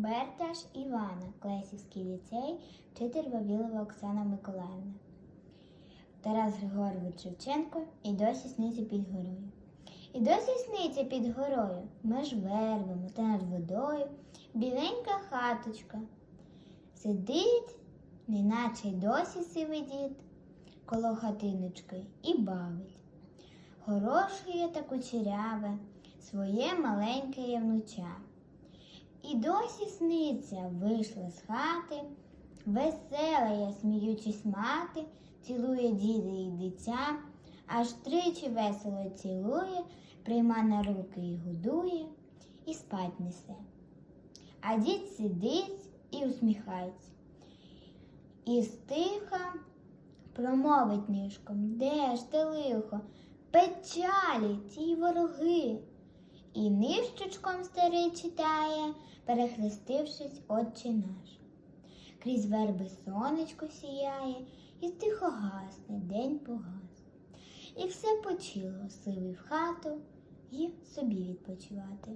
Берташ Івана, Клесівський ліцей, вчитель Вавілова Оксана Миколаївна. Тарас Григорович Шевченко і досі сниться під горою. І досі сниться під горою, меж вербами та над водою біленька хаточка. Сидить, неначе досі сивий дід, коло хатиночки і бавить. Горошує та кучеряве своє маленьке явнуча. І досі сниться, вийшла з хати, весела я, сміючись мати, цілує діда і дитя, аж тричі весело цілує, прийма на руки і годує, і спать несе. А дід сидить і усміхається. І стиха промовить нишком, де ж те лихо, печалі ті вороги. І нищечком старий читає, перехрестившись, Отче наш. Крізь верби сонечко сіяє, і тихо гасне, день погас. І все почило сивий в хату і собі відпочивати.